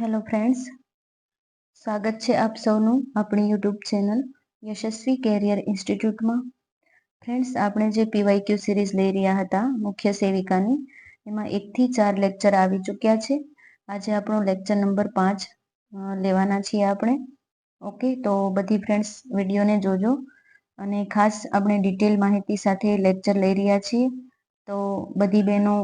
Hello friends સ્વાગત છે આપ સૌનું આપણી યુટ્યુબ ચેનલ યશસ્વી કેરિયર ઇન્સ્ટિટ્યૂટમાં ફ્રેન્ડ્સ આપણે જે પીવાયક્યુ સિરીઝ લઈ રહ્યા હતા, મુખ્ય સેવિકાની, એમાં એકથી ચાર લેક્ચર આવી ચૂક્યા છે. આજે આપણો લેક્ચર નંબર પાંચ લેવાના છીએ આપણે. ઓકે તો બધી ફ્રેન્ડ્સ વિડીયોને જોજો. અને ખાસ આપણે ડિટેલ માહિતી સાથે લેક્ચર લઈ રહ્યા છીએ. તો બધી બહેનો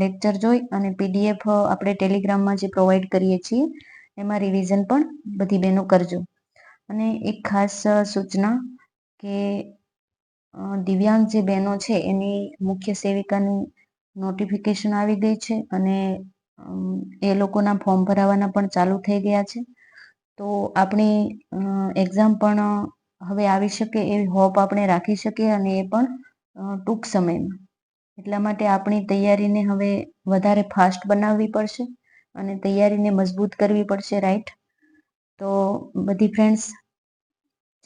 લેક્ચર જોઈ અને પીડીએફ આપણે ટેલિગ્રામમાં જે પ્રોવાઈડ કરીએ છીએ, એમાં રિવિઝન પણ બધી બહેનો કરજો. અને એક ખાસ સૂચના કે દિવ્યાંગ જે બહેનો છે, એની મુખ્ય સેવિકાની નોટિફિકેશન આવી ગઈ છે અને એ લોકોના ફોર્મ ભરાવાના પણ ચાલુ થઈ ગયા છે. તો આપણી એક્ઝામ પણ હવે આવી શકે એવી હોપ આપણે રાખી શકીએ અને એ પણ ટૂંક સમયમાં. એટલા માટે આપણી તૈયારીને હવે વધારે ફાસ્ટ બનાવવી પડશે અને તૈયારીને મજબૂત કરવી પડશે રાઈટ તો બધી ફ્રેન્ડ્સ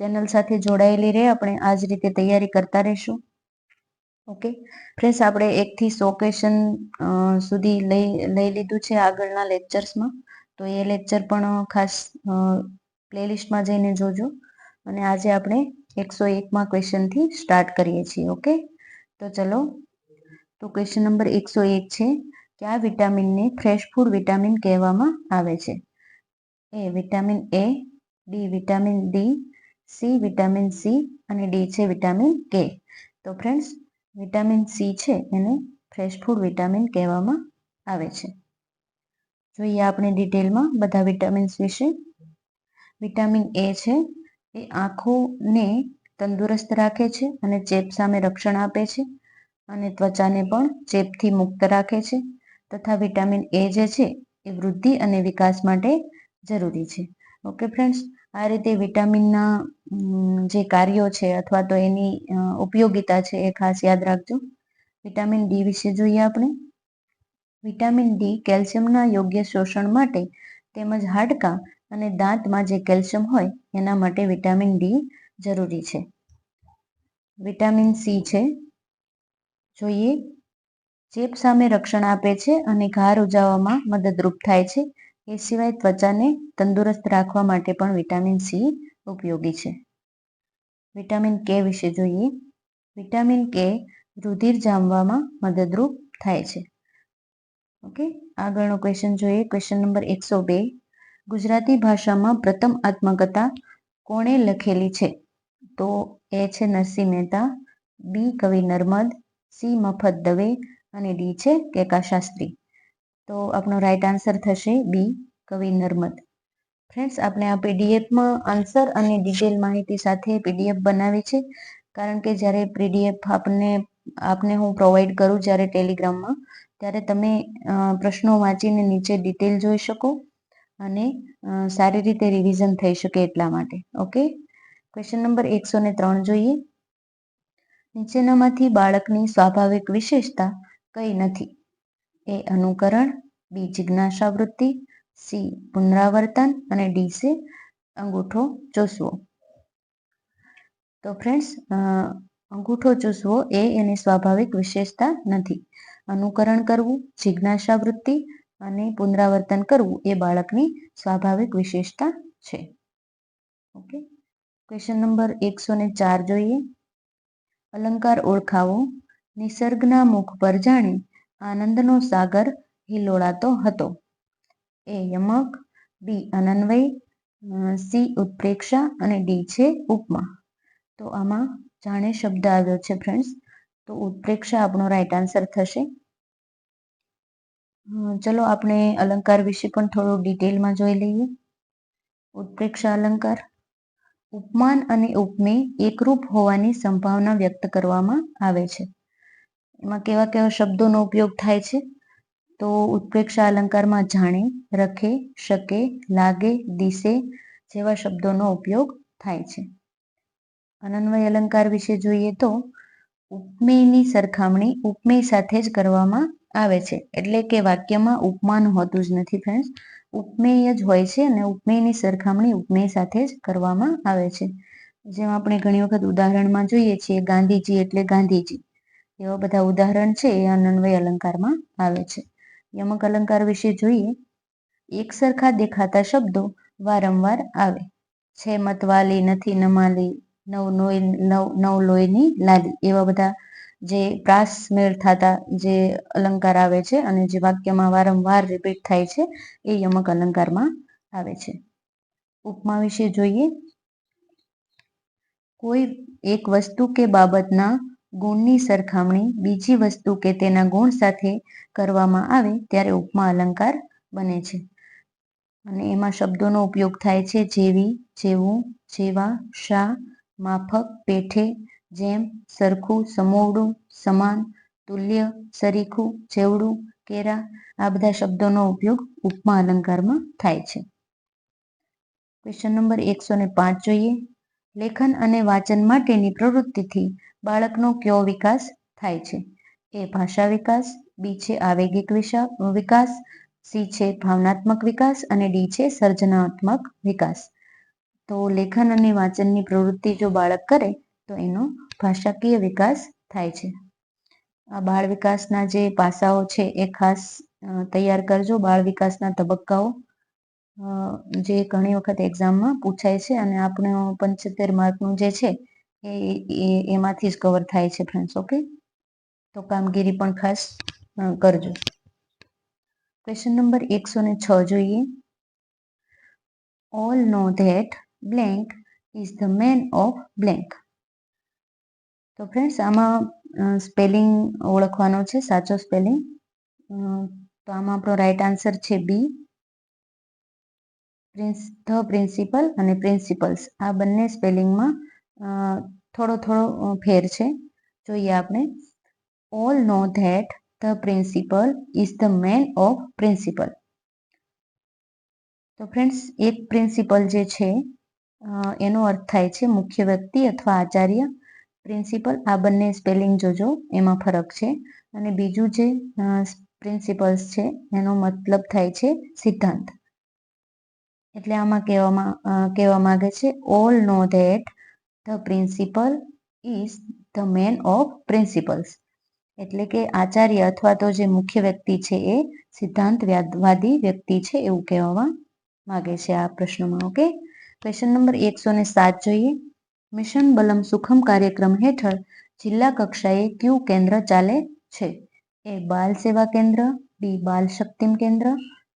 ચેનલ સાથે જોડાયેલી રહે, આપણે આ જ રીતે તૈયારી કરતા રહીશું. ઓકે ફ્રેન્ડ્સ આપણે એકથી સો ક્વેશ્ચન સુધી લઈ લઈ લીધું છે આગળના લેક્ચર્સમાં તો એ લેક્ચર પણ ખાસ પ્લેલિસ્ટમાં જઈને જોજો. અને આજે આપણે એકસો એકમાં ક્વેશ્ચનથી સ્ટાર્ટ કરીએ છીએ ઓકે તો ચલો તો ક્વેશ્ચન નંબર એકસો એક છે કે આ વિટામિનને ફ્રેશ ફૂડ વિટામિન કહેવામાં આવે છે? A vitamin A D vitamin D C vitamin C અને ડી છે વિટામિન કે તો ફ્રેન્ડ્સ વિટામિન સી છે એને ફ્રેશ ફૂડ વિટામિન કહેવામાં આવે છે. જોઈએ આપણે ડિટેલમાં બધા વિટામિન્સ વિશે. વિટામિન એ છે, એ આંખોને તંદુરસ્ત રાખે છે અને ચેપ સામે રક્ષણ આપે છે. અને ત્વચાને પણ ચેપથી મુક્ત રાખે છે તથા વિટામિન એ જે છે એ વૃદ્ધિ અને વિકાસ માટે જરૂરી છે. ઓકે ફ્રેન્ડ્સ આ રીતે વિટામિનના જે કાર્યો છે અથવા તો એની ઉપયોગિતા છે એ ખાસ યાદ રાખજો. વિટામિન ડી વિશે જોઈએ આપણે. વિટામિન ડી કેલ્શિયમના યોગ્ય શોષણ માટે તેમજ હાડકાં અને દાંતમાં જે કેલ્શિયમ હોય એના માટે વિટામિન ડી જરૂરી છે. વિટામિન સી છે જોઈએ. ચેપ સામે રક્ષણ આપે છે અને ઘા રૂજાવામાં મદદરૂપ થાય છે. એ સિવાય ત્વચાને તંદુરસ્ત રાખવા માટે પણ વિટામિન સી ઉપયોગી છે. વિટામિન કે વિશે જોઈએ. વિટામિન કે રુધિર જામવામાં મદદરૂપ થાય છે. ઓકે, આગળનો ક્વેશ્ચન જોઈએ. ક્વેશ્ચન નંબર એકસો બે. ગુજરાતી ભાષામાં પ્રથમ આત્મકથા કોણે લખેલી છે? તો એ છે નરસિંહ મહેતા, બી કવિ નર્મદ સી મફત દવે અને ડી છે કેકા શાસ્ત્રી તો આપણો રાઈટ આન્સર થશે બી કવિ નર્મદ. ફ્રેન્ડ્સ આપણે આ પીડીએફમાં આન્સર અને ડિટેલ માહિતી સાથે પીડીએફ બનાવી છે. કારણ કે જ્યારે પીડીએફ આપણને આપને હું પ્રોવાઈડ કરું જ્યારે ટેલિગ્રામમાં, ત્યારે તમે પ્રશ્નો વાંચીને નીચે ડિટેલ જોઈ શકો અને સારી રીતે રિવિઝન થઈ શકે એટલા માટે. ઓકે ક્વેશ્ચન નંબર એકસો ને ત્રણ જોઈએ. નીચેનામાંથી બાળકની સ્વાભાવિક વિશેષતા કઈ નથી. એ અનુકરણ, બી જિજ્ઞાસા વૃત્તિ સી પુનરાવર્તન અને ડી છે અંગૂઠો ચૂસવો. તો ફ્રેન્ડ્સ અંગૂઠો ચૂસવો એ એની સ્વાભાવિક વિશેષતા નથી. અનુકરણ કરવું જિજ્ઞાસા વૃત્તિ અને પુનરાવર્તન કરવું એ બાળકની સ્વાભાવિક વિશેષતા છે. ઓકે? ક્વેશ્ચન નંબર એકસો ચાર જોઈએ. અલંકાર ઓળખાવો, નિસર્ગના મુખ પર જાણે આનંદનો સાગર હિલોળાતો હતો. એ યમક, બી અનન્વય સી ઉત્પ્રેક્ષા અને ડી છે ઉપમા. તો આમાં જાણે શબ્દ આવ્યો છે ફ્રેન્ડ્સ તો ઉત્પ્રેક્ષા આપણો રાઈટ આન્સર થશે. ચલો આપણે અલંકાર વિશે પણ થોડું ડિટેલમાં જોઈ લઈએ. ઉત્પ્રેક્ષા અલંકાર ઉપમાન અને ઉપમેય એકરૂપ હોવાની સંભાવના વ્યક્ત કરવામાં આવે છે. એમાં કેવા કેવા શબ્દોનો ઉપયોગ થાય છે? તો ઉત્પ્રેક્ષા અલંકારમાં જાણે, રખે, શકે, લાગે, દિશે જેવા શબ્દોનો ઉપયોગ થાય છે. અનન્વય અલંકાર વિશે જોઈએ તો ઉપમેયની સરખામણી ઉપમેય સાથે જ કરવામાં આવે છે. એટલે કે વાક્યમાં ઉપમાન હોતું જ નથી ફ્રેન્ડ્સ ઉપમેય જ હોય છે અને ઉપમેયની સરખામણી ઉપમેય સાથે જ કરવામાં આવે છે. જેમ આપણે ઘણી વખત ઉદાહરણમાં જોઈએ છીએ ગાંધીજી એટલે ગાંધીજી. એવા બધા ઉદાહરણ છે એ અનન્વય અલંકારમાં આવે છે. યમક અલંકાર વિશે જોઈએ. એક સરખા દેખાતા શબ્દો વારંવાર આવે. છે મતવાલી નથી નમાલી, નવ નોય, નવ નવ લોહીની લાલી. એવા બધા જે પ્રાસ મેળ થતા જે અલંકાર આવે છે અને જે વાક્યમાં વારંવાર રિપીટ થાય છે, એ યમક અલંકારમાં આવે છે. ઉપમા વિશે જોઈએ. કોઈ એક વસ્તુ કે બાબતના ગુણની સરખામણી બીજી વસ્તુ કે તેના ગુણ સાથે કરવામાં આવે ત્યારે ઉપમા અલંકાર બને છે. અને એમાં શબ્દોનો ઉપયોગ થાય છે જેવી, જેવું, જેવા, શા, માફક, પેઠે જેમ સરખું, સમોવડું, સમાન, તુલ્ય, સરીખું, જેવડું, કેરા આ બધા શબ્દોનો ઉપયોગ ઉપમા અલંકારમાં થાય છે. ક્વેશ્ચન નંબર એકસો ને પાંચ જોઈએ. લેખન અને વાંચન માટેની પ્રવૃત્તિથી બાળકનો કયો વિકાસ થાય છે? એ ભાષા વિકાસ, બી છે આવેગિક વિકાસ, સી છે ભાવનાત્મક વિકાસ અને ડી છે સર્જનાત્મક વિકાસ. તો લેખન અને વાંચનની પ્રવૃત્તિ જો બાળક કરે તો એનો ભાષાકીય વિકાસ થાય છે. આ બાળ વિકાસના જે પાસાઓ છે એ ખાસ તૈયાર કરજો. બાળ વિકાસના તબક્કાઓ જે ઘણી વખત એક્ઝામમાં પૂછાય છે અને આપણું પંચોતેર માર્કનું જે છે એ એમાંથી જ કવર થાય છે ફ્રેન્ડ્સ ઓકે? તો કામગીરી પણ ખાસ કરજો. ક્વેશ્ચન નંબર એકસો ને છ જોઈએ. All know that blank is the man of blank તો ફ્રેન્ડ્સ આમાં સ્પેલિંગ ઓળખવાનો છે, સાચો સ્પેલિંગ તો આમાં આપણો રાઈટ આન્સર છે બી પ્રિન્સ ધ પ્રિન્સિપલ અને પ્રિન્સિપલ્સ. આ બંને સ્પેલિંગમાં થોડો થોડો ફેર છે. જોઈએ આપણે. All know that the principal is the man of principal તો ફ્રેન્ડ્સ એક પ્રિન્સિપલ જે છે એનો અર્થ થાય છે મુખ્ય વ્યક્તિ અથવા આચાર્ય. પ્રિન્સિપલ, આ બંને સ્પેલિંગ જોજો, એમાં ફરક છે. અને બીજું જે પ્રિન્સિપલ્સ છે, એનો મતલબ થાય છે સિદ્ધાંત. એટલે આમાં કહેવામાં કહેવા માંગે છે all know that the principal is the man of principals એટલે કે આચાર્ય અથવા તો જે મુખ્ય વ્યક્તિ છે એ સિદ્ધાંતવાદી વ્યક્તિ છે એવું કહેવામાં માંગે છે આ પ્રશ્નમાં, ઓકે? ક્વેશ્ચન નંબર એકસો ને સાત જોઈએ. મિશન બલમ સુખમ કાર્યક્રમ હેઠળ જિલ્લા કક્ષાએ કયું કેન્દ્ર ચાલે છે? એ બાલ સેવા કેન્દ્ર, બી બાલ શક્તિમ કેન્દ્ર,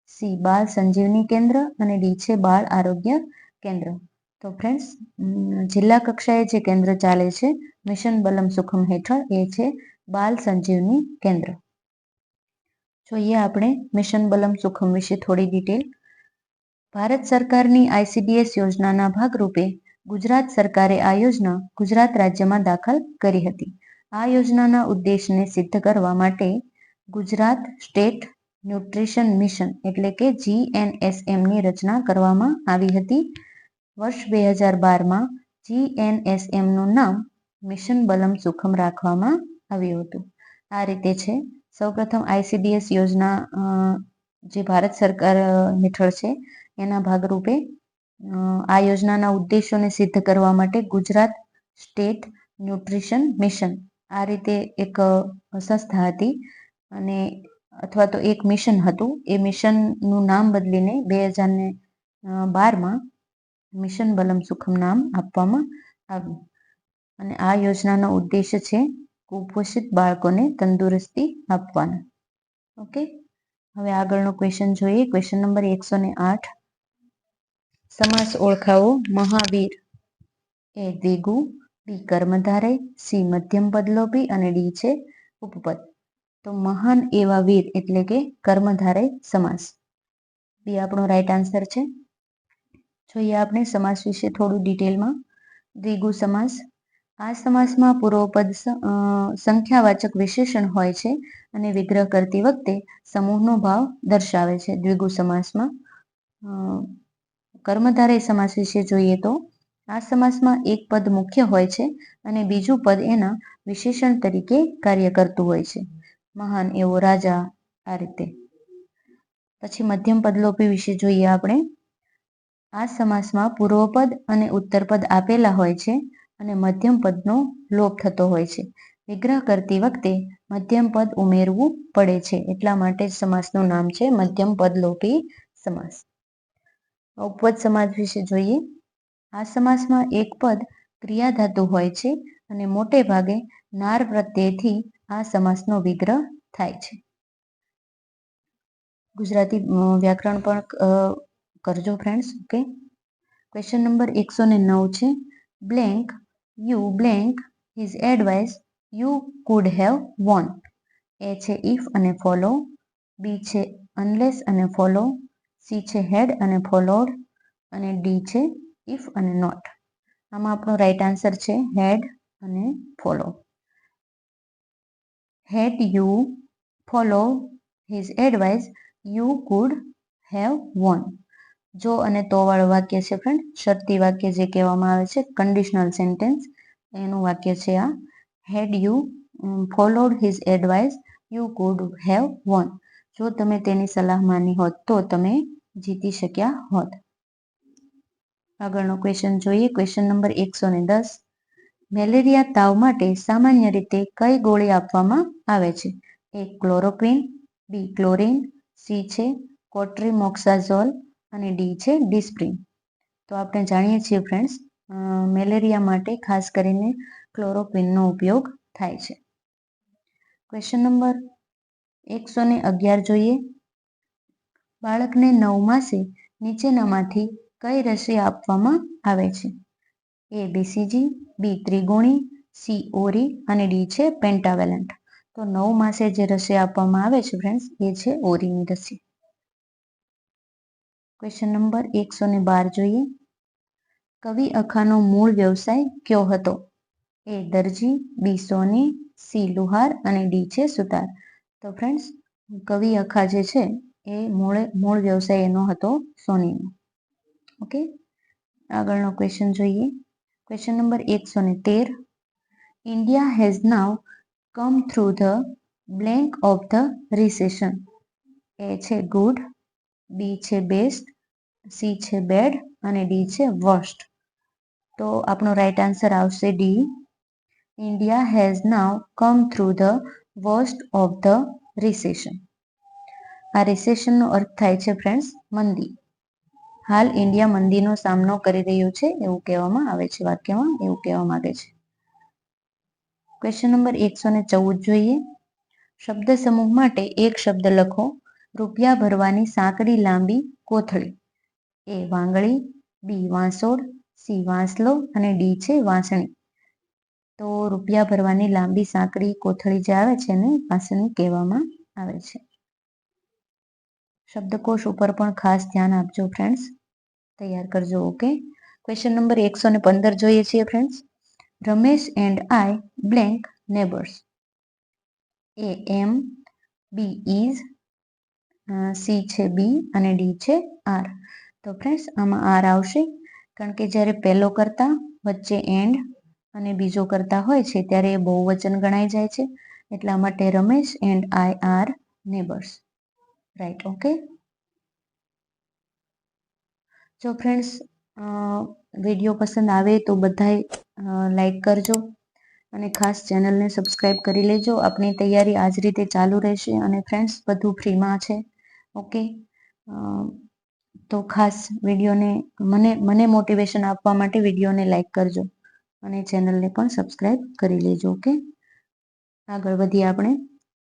સી બાલ સંજીવની કેન્દ્ર અને ડી છે બાળ આરોગ્ય કેન્દ્ર. તો ફ્રેન્ડ્સ જિલ્લા કક્ષાએ જે કેન્દ્ર ચાલે છે, મિશન બલમ સુખમ હેઠળ એ છે બાલ સંજીવની કેન્દ્ર. જોઈએ આપણે મિશન બલમ સુખમ વિશે થોડી ડિટેલ ભારત સરકારની આઈસીડીએસ યોજનાના ભાગરૂપે ગુજરાત સરકારે આ યોજના ગુજરાત રાજ્યમાં દાખલ કરી હતી. આ યોજનાના ઉદ્દેશને સિદ્ધ કરવા માટે ગુજરાત સ્ટેટ ન્યુટ્રિશન મિશન એટલે કે જીએનએસએમની રચના કરવામાં આવી હતી. વર્ષ બે હજાર બારમાં જીએનએસએમનું નામ મિશન બલમ સુખમ રાખવામાં આવ્યું હતું. આ રીતે છે, સૌપ્રથમ આઈસીડીએસ યોજના જે ભારત સરકાર હેઠળ છે, એના ભાગરૂપે આ યોજનાના ઉદ્દેશોને સિદ્ધ કરવા માટે ગુજરાત સ્ટેટ ન્યુટ્રિશન મિશન આ રીતે એક સંસ્થા હતી અને અથવા તો એક મિશન હતું. એ મિશનનું નામ બદલીને બે હજાર ને બારમાં મિશન બલમ સુખમ નામ આપવામાં આવ્યું. અને આ યોજનાનો ઉદ્દેશ છે કુપોષિત બાળકોને તંદુરસ્તી આપવાનો. ઓકે? હવે આગળનો ક્વેશ્ચન જોઈએ. ક્વેશ્ચન નંબર એકસો ને આઠ સમાસ ઓળખાવો મહાવીર. એ દ્વિગુ બી કર્મધારય, સી મધ્યમ પદલોપી અને ડી છે ઉપપદ. તો મહાન એવા વીર એટલે કે કર્મધારય સમાસ. બી આપણો રાઈટ આન્સર છે. જોઈએ આપણે સમાસ વિશે થોડું ડિટેલમાં દ્વિગુ સમાસ. આ સમાસમાં પૂર્વપદ સંખ્યાવાચક વિશેષણ હોય છે અને વિગ્રહ કરતી વખતે સમૂહનો ભાવ દર્શાવે છે દ્વિગુ સમાસમાં. કર્મધારય સમાસ વિશે જોઈએ તો, આ સમાસમાં એક પદ મુખ્ય હોય છે અને બીજું પદ એના વિશેષણ તરીકે કાર્ય કરતું હોય છે. મહાન એવો રાજા આ રીતે. પછી મધ્યમ પદલોપી વિશે જોઈએ આપણે. આ સમાસમાં પૂર્વપદ અને ઉત્તરપદ આપેલા હોય છે અને મધ્યમ પદનો લોપ થતો હોય છે. વિગ્રહ કરતી વખતે મધ્યમ પદ ઉમેરવું પડે છે. એટલા માટે સમાસનું નામ છે મધ્યમ પદલોપી સમાસ. ઉપપદ સમાસ વિશે જોઈએ. આ સમાસમાં એક પદ ક્રિયાધાતુ હોય છે અને મોટે ભાગે નાર પ્રત્યેથી આ સમાસનો વિગ્રહ થાય છે. ગુજરાતી વ્યાકરણ પણ કરજો ફ્રેન્ડ્સ ઓકે ક્વેશ્ચન નંબર એકસો ને નવ છે. Blank you blank his advice you could have won A છે ઇફ અને ફોલો બી છે અનલેસ અને ફોલો સી છે હેડ અને ફોલોડ અને ડી છે ઇફ અને નોટ. આમાં આપણો રાઈટ આન્સર છે હેડ અને follow had you follow his advice you could have won જો અને તો વાળું વાક્ય છે ફ્રેન્ડ શરતી વાક્ય જે કહેવામાં આવે છે કન્ડિશનલ સેન્ટેન્સ એનું વાક્ય છે આ. Had you followed his advice you could have won જો તમે તેની સલાહ માની હોત તો તમે જીતી શક્યા હોત. આગળનો ક્વેશ્ચન જોઈએ. ક્વેશ્ચન નંબર એકસો ને દસ. મેલેરિયા તાવ માટે સામાન્ય રીતે કઈ ગોળી આપવામાં આવે છે? A chloroquine, B chlorine, C છે કોટ્રીમોક્સાઝોલ અને ડી છે ડિસ્પ્રિન. તો આપણે જાણીએ છીએ ફ્રેન્ડ્સ મેલેરિયા માટે ખાસ કરીને ક્લોરોક્વિનનો ઉપયોગ થાય છે. ક્વેશ્ચન નંબર એકસો ને અગિયાર જોઈએ. બાળકને નવ માસે નીચેનામાંથી કઈ રસી આપવામાં આવે છે? એ બીસીજી બી ત્રિગુણી સી ઓરી અને ડી છે પેન્ટાવેલન્ટ તો નવ માસે જે રસી આપવામાં આવે છે ફ્રેન્ડ્સ એ છે ઓરીની રસી. ક્વેશ્ચન નંબર એકસો ને બાર જોઈએ. કવિ અખાનો મૂળ વ્યવસાય કયો હતો? એ દરજી બી સોની સી લુહાર અને ડી છે સુતાર. તો ફ્રેન્ડ્સ કવિ અખા જે છે, એ મૂળ મૂળ વ્યવસાય એનો હતો સોનીનો. ઓકે? આગળનો ક્વેશ્ચન જોઈએ. ક્વેશ્ચન નંબર એકસો ને તેર. India has now come through the blank of the recession A છે ગુડ બી છે બેસ્ટ સી છે બેડ અને ડી છે વર્સ્ટ તો આપણો રાઈટ આન્સર આવશે D India has now come through the worst of the recession આ રિસેશનનો અર્થ થાય છે ફ્રેન્ડ્સ મંદી. હાલ ઇન્ડિયા મંદીનો સામનો કરી રહ્યું છે એવું કહેવામાં આવે છે, વાક્યમાં એવું કહેવા માંગે છે. ક્વેશ્ચન નંબર એકસો ને ચૌદ જોઈએ. શબ્દ સમૂહ માટે એક શબ્દ લખો. રૂપિયા ભરવાની સાંકડી લાંબી કોથળી. એ વાંગળી, બી વાંસોડ સી વાંસલો અને ડી છે વાંસણી તો રૂપિયા ભરવાની લાંબી સાંકડી કોથળી જે આવે છે ને, પાસેનું કહેવામાં આવે છે. શબ્દકોશ ઉપર પણ ખાસ ધ્યાન આપજો ફ્રેન્ડ્સ તૈયાર કરજો ઓકે ક્વેશ્ચન નંબર એકસો ને પંદર જોઈએ છીએ friends Ramesh and I blank neighbours A am B is C છે બી અને ડી છે આર તો ફ્રેન્ડ્સ આમાં આર આવશે. કારણ કે જ્યારે પહેલો કરતા વચ્ચે એન્ડ અને બીજો કરતા હોય છે ત્યારે એ બહુવચન ગણાઈ જાય છે. એટલા માટે Ramesh and I are neighbours. Right, okay? જો ફ્રેન્ડ્સ વીડિયો પસંદ આવે તો બધાએ લાઈક કરજો અને ખાસ ચેનલને સબસ્ક્રાઈબ કરી લેજો. આપણી તૈયારી આજ રીતે ચાલુ રહેશે અને ફ્રેન્ડ્સ, બધું ફ્રીમાં છે. ઓકે? તો ખાસ વિડીયોને, મને મને મોટિવેશન આપવા માટે વિડીયોને લાઈક કરજો. અને ચેનલને પણ સબસ્ક્રાઈબ કરી લેજો, ઓકે? આગળ વધીએ આપણે.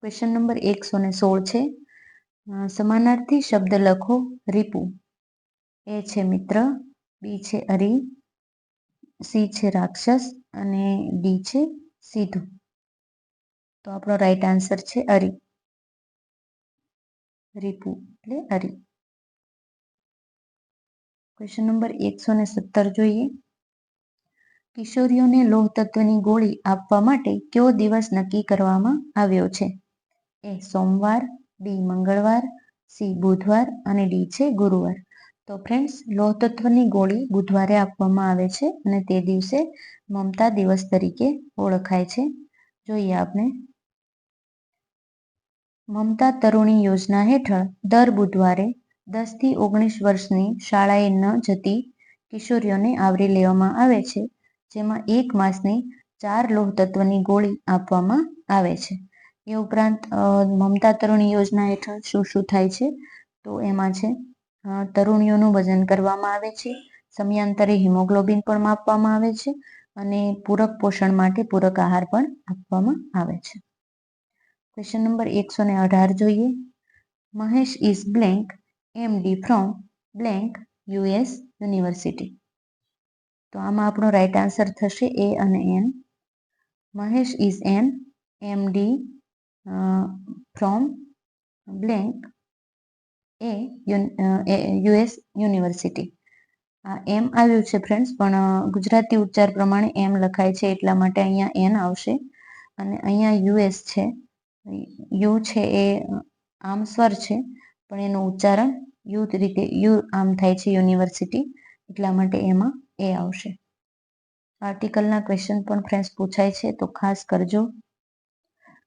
ક્વેશ્ચન નંબર એકસો ને સોળ છે. સમાનાર્થી શબ્દ લખો, રીપુ એ છે મિત્ર, બી છે અરી, સી છે રાક્ષસ અને ડી છે સીધું તો આપણો રાઈટ આન્સર છે અરી. રીપુ, એટલે અરી. ક્વેશ્ચન નંબર એકસો ને સત્તર જોઈએ. કિશોરીઓને લોહ તત્વની ગોળી આપવા માટે કયો દિવસ નક્કી કરવામાં આવ્યો છે? એ સોમવાર ડી મંગળવાર, સી બુધવાર અને ડી છે ગુરુવાર. તો ફ્રેન્ડ્સ લોહ તત્વની ગોળી બુધવારે આપવામાં આવે છે અને તે દિવસે મમતા દિવસ તરીકે ઓળખાય છે. જોઈએ આપણે. મમતા તરુણી યોજના હેઠળ દર બુધવારે દસથી ઓગણીસ વર્ષની શાળાએ ન જતી કિશોરીઓને આવરી લેવામાં આવે છે. જેમાં એક માસની ચાર લોહ તત્વની ગોળી આપવામાં આવે છે. એ ઉપરાંત મમતા તરુણી યોજના હેઠળ શું શું થાય છે? તો એમાં છે તરુણીઓનું વજન કરવામાં આવે છે, સમયાંતરે હિમોગ્લોબિન પણ માપવામાં આવે છે અને પૂરક પોષણ માટે પૂરક આહાર પણ આપવામાં આવે છે. ક્વેશ્ચન નંબર એકસો ને અઢાર જોઈએ. Mahesh is blank MD from blank US university. તો આમાં આપણો રાઈટ આન્સર થશે એ અને an Mahesh is an M D from blank A US university આ એમ આવ્યું છે ફ્રેન્ડ્સ પણ ગુજરાતી ઉચ્ચાર પ્રમાણે એમ લખાય છે એટલા માટે અહીંયા એન આવશે. અને અહીંયા યુએસ છે. યુ છે એ આમ સ્વર છે, પણ એનું ઉચ્ચારણ યુ રીતે, યુ આમ થાય છે યુનિવર્સિટી એટલા માટે એમાં એ આવશે. આર્ટિકલના ક્વેશ્ચન પણ ફ્રેન્ડ્સ પૂછાય છે, તો ખાસ કરજો.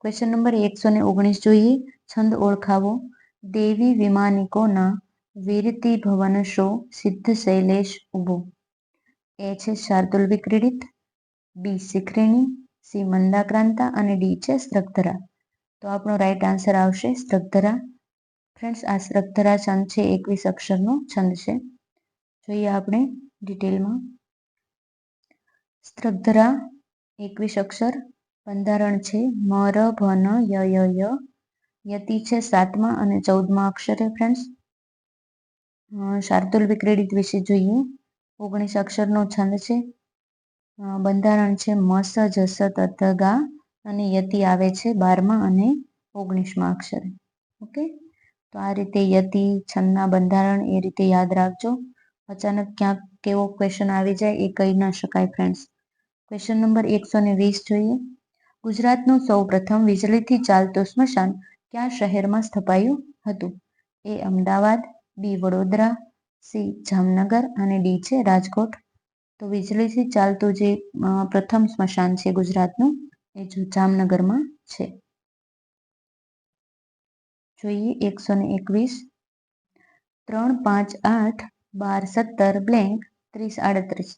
ક્વેશ્ચન નંબર એકસો ને ઓગણીસ જોઈએ. છંદ ઓળખાવો. દેવી વિમાનિકોના વીરતી ભવન શો સિદ્ધ શૈલેષ ઊભો એ છે શાર્દુલ વિક્રીડિત, બી શિખરિણી, સી મંદાક્રાંતા અને ડી છે સ્ત્રગધરા તો આપણો રાઈટ આન્સર આવશે સ્ત્રગધરા ફ્રેન્ડ્સ આ સ્ત્રગધરા છંદ છે, એકવીસ અક્ષરનો છંદ છે. જોઈએ આપણે. ડિટેલમાં સ્ત્રગ્ધરા એકવીસ અક્ષર, બંધારણ છે, મ, ર, ભ ય યતિ છે, સાતમા અને ચૌદમા અક્ષરે ફ્રેન્ડ્સ શાર્દુલ વિક્રેડિત વિશે જોઈએ. ઓગણીસ અક્ષરનો છંદ છે. બંધારણ છે મસ જસ તત અને યતિ આવે છે, બારમા અને ઓગણીસમા અક્ષરે. ઓકે તો આ રીતે યતિ, છંદના બંધારણ એ રીતે યાદ રાખજો. અચાનક ક્યાંક કેવો ક્વેશ્ચન આવી જાય એ કહી ના શકાય ફ્રેન્ડ્સ ક્વેશ્ચન નંબર એકસો ને વીસ જોઈએ. ગુજરાતનું સૌ પ્રથમ વીજળીથી ચાલતું સ્મશાન કયા શહેરમાં સ્થપાયું હતું? A Ahmedabad, B Vadodara, C Jamnagar અને ડી છે રાજકોટ. તો વીજળીથી ચાલતું જે પ્રથમ સ્મશાન છે ગુજરાતનું, એ જો જામનગરમાં છે. જોઈએ એકસો ને એકવીસ. ત્રણ પાંચ આઠ બાર સત્તર બ્લેન્ક ત્રીસ આડત્રીસ.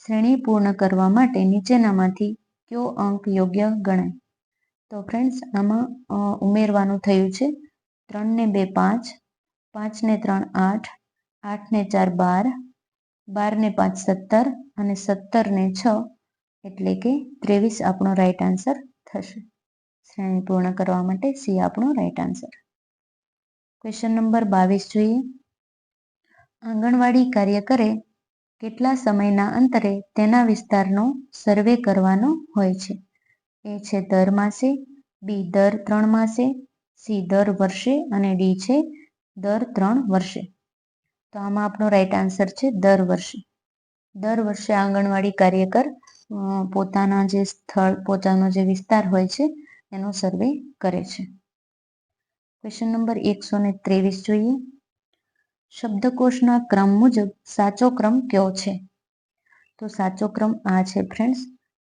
શ્રેણી પૂર્ણ કરવા માટે નીચેનામાંથી કયો અંક યોગ્ય ગણાય? તો ફ્રેન્ડ્સ આમાં ઉમેરવાનું થયું છે. ત્રણ ને બે પાંચ પાંચ ને ત્રણ આઠ આઠ ને ચાર બાર બાર ને પાંચ સત્તર અને સત્તર ને છ, એટલે કે ત્રેવીસ આપણો રાઈટ આન્સર થશે. શ્રેણી પૂર્ણ કરવા માટે સી આપણો રાઈટ આન્સર ક્વેશ્ચન નંબર બાવીસ જોઈએ. આંગણવાડી કાર્યકરે કેટલા સમયના અંતરે તેના વિસ્તારનો સર્વે કરવાનો હોય છે? એ છે દર માસે, બી દર ત્રણ માસે, સી દર વર્ષે અને ડી છે દર ત્રણ વર્ષે. તો આમાં આપણો રાઈટ આન્સર છે દર વર્ષે. દર વર્ષે આંગણવાડી કાર્યકર પોતાના જે સ્થળ, પોતાનો જે વિસ્તાર હોય છે, એનો સર્વે કરે છે. ક્વેશ્ચન નંબર એકસો ને ત્રેવીસ જોઈએ. શબ્દકોશના ક્રમ મુજબ સાચો ક્રમ કયો છે? તો સાચો ક્રમ આ છે ફ્રેન્ડ્સ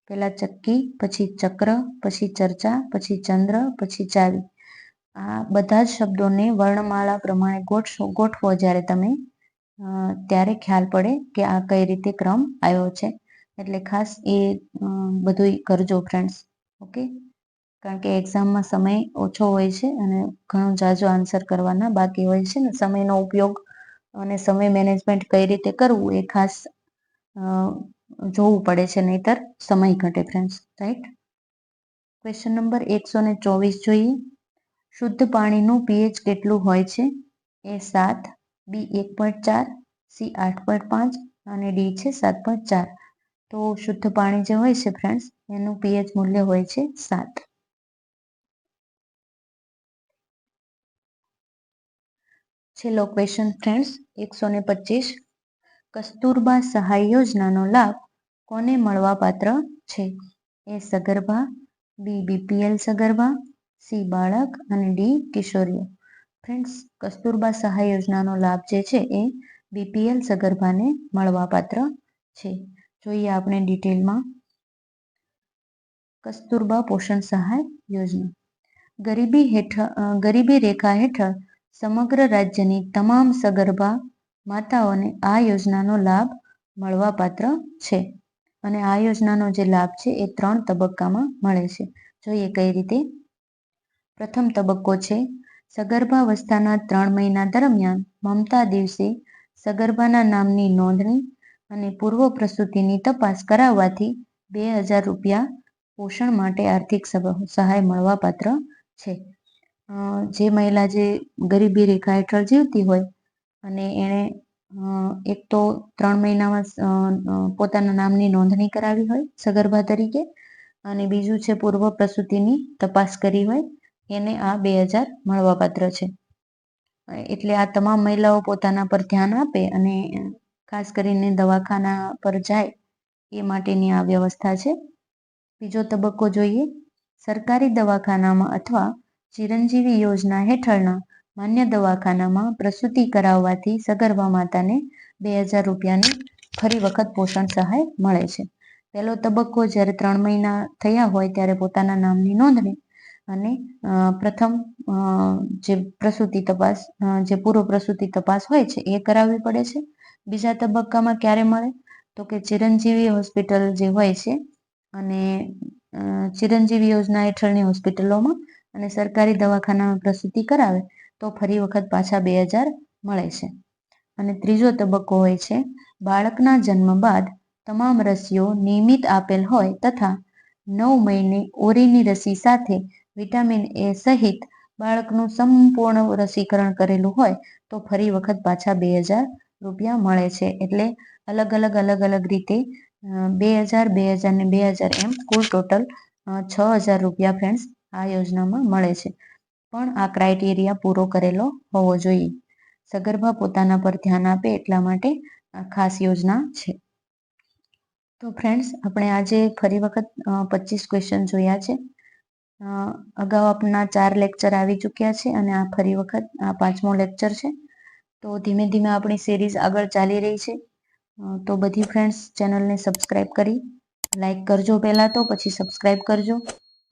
પહેલાં ચક્કી, પછી ચક્ર, પછી ચર્ચા, પછી ચંદ્ર, પછી ચાવી. આ બધા જ શબ્દોને વર્ણમાળા પ્રમાણે ગોઠશો, ગોઠવો જ્યારે તમે ત્યારે ખ્યાલ પડે કે આ કઈ રીતે ક્રમ આવ્યો છે. એટલે ખાસ એ બધું કરજો ફ્રેન્ડ્સ ઓકે કારણ કે એક્ઝામમાં સમય ઓછો હોય છે અને ઘણો ઝાઝો આન્સર કરવાના બાકી હોય છે ને, સમયનો ઉપયોગ અને સમય મેનેજમેન્ટ કઈ રીતે કરવું એ ખાસ જોવું પડે છે નહીતર સમય ઘટે ફ્રેન્ડ્સ રાઈટ ક્વેશ્ચન નંબર એકસો ને ચોવીસ જોઈએ. શુદ્ધ પાણીનું પીએચ કેટલું હોય છે? એ સાત બી એક પોઈન્ટ ચાર સી આઠ પોઈન્ટ પાંચ અને ડી છે સાત પોઈન્ટ ચાર. તો શુદ્ધ પાણી જે હોય છે ફ્રેન્ડ્સ એનું પીએચ મૂલ્ય હોય છે સાત. છેલ્લો ક્વેશ્ચન ફ્રેન્ડ્સ એકસો ને પચીસ. કસ્તુરબા સહાય યોજનાનો લાભ કોને મળવાપાત્ર છે? એ સગર્ભા, બી બીપીએલ સગર્ભા, સી બાળક અને ડી કિશોરીઓ. ફ્રેન્ડ્સ કસ્તુરબા સહાય યોજનાનો લાભ જે છે એ બીપીએલ સગર્ભાને મળવાપાત્ર છે. જોઈએ આપણે ડિટેલમાં. કસ્તુરબા પોષણ સહાય યોજના. ગરીબી હેઠળ ગરીબી રેખા હેઠળ સમગ્ર રાજ્યની તમામ સગર્ભા માતાઓને આ યોજનાનો લાભ મળવાપાત્ર છે. અને આ યોજનાનો જે લાભ છે એ ત્રણ તબક્કામાં મળે છે. જોઈએ કઈ રીતે? પ્રથમ તબક્કો છે, સગર્ભાવસ્થાના ત્રણ મહિના દરમિયાન મમતા દિવસે સગર્ભાના નામની નોંધણી અને પૂર્વ પ્રસૂતિની તપાસ કરાવવાથી બે હજાર રૂપિયા પોષણ માટે આર્થિક સહાય મળવાપાત્ર છે. જે મહિલા જે ગરીબી રેખા હેઠળ જીવતી હોય અને એણે એક તો ત્રણ મહિનામાં પોતાના નામની નોંધણી કરાવી હોય સગર્ભા તરીકે અને બીજું છે પૂર્વ પ્રસૂતિની તપાસ કરી હોય, એને આ બે હજાર મળવાપાત્ર છે. એટલે આ તમામ મહિલાઓ પોતાના પર ધ્યાન આપે અને ખાસ કરીને દવાખાના પર જાય એ માટેની આ વ્યવસ્થા છે. બીજો તબક્કો જોઈએ, સરકારી દવાખાનામાં અથવા ચિરંજીવી યોજના હેઠળના માન્ય દવાખાનામાં પ્રસૂતિ કરાવવાથી સગર્ભા માતાને બે હજાર રૂપિયાની ફરી વખત પોષણ સહાય મળે છે. પહેલો તબક્કો જ્યારે ત્રણ મહિના થયા હોય ત્યારે પોતાના નામની નોંધણી અને પ્રથમ જે પ્રસૂતિ તપાસ જે પૂર્વ પ્રસૂતિ તપાસ હોય છે એ કરાવવી પડે છે. બીજા તબક્કામાં ક્યારે મળે? તો કે ચિરંજીવી હોસ્પિટલ જે હોય છે અને ચિરંજીવી યોજના હેઠળની હોસ્પિટલોમાં અને સરકારી દવાખાનામાં પ્રસૂતિ કરાવે, તો ફરી વખત પાછા બે હજાર મળે છે. અને ત્રીજો તબક્કો હોય છે, બાળકના જન્મ બાદ તમામ રસીઓ નિયમિત આપેલ હોય તથા નવ મહિને ઓરીની રસી સાથે વિટામિન એ સહિત બાળકનું સંપૂર્ણ રસીકરણ કરેલું હોય, તો ફરી વખત પાછા બે હજાર રૂપિયા મળે છે. એટલે અલગ અલગ અલગ અલગ રીતે બે હજાર બે હજાર ને બે હજાર એમ કુલ ટોટલ છ હજાર રૂપિયા ફ્રેન્ડ્સ આ યોજનામાં મળે છે. પણ આ ક્રાઇટેરિયા પૂરો કરેલો હોવો જોઈએ. સગર્ભા પોતાના પર ધ્યાન આપે એટલા માટે આ ખાસ યોજના છે. તો ફ્રેન્ડ્સ આપણે આજે ફરી વખત પચીસ ક્વેશ્ચન જોયા છે. અગાઉ આપના ચાર લેક્ચર આવી ચૂક્યા છે અને આ ફરી વખત આ પાંચમો લેક્ચર છે. તો ધીમે ધીમે આપણી સિરીઝ આગળ ચાલી રહી છે. તો બધી ફ્રેન્ડ્સ ચેનલને સબસ્ક્રાઈબ કરી લાઈક કરજો પહેલાં તો, પછી સબસ્ક્રાઈબ કરજો.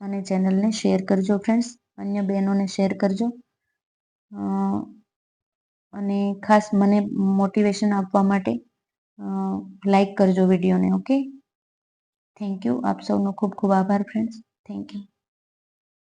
અને ચેનલને શેર કરજો ફ્રેન્ડ્સ, અન્ય બહેનોને શેર કરજો. અને ખાસ મને મોટિવેશન આપવા માટે લાઈક કરજો વિડીયોને, ઓકે? Thank you. આપ સૌનો ખૂબ ખૂબ આભાર ફ્રેન્ડ્સ. Thank you.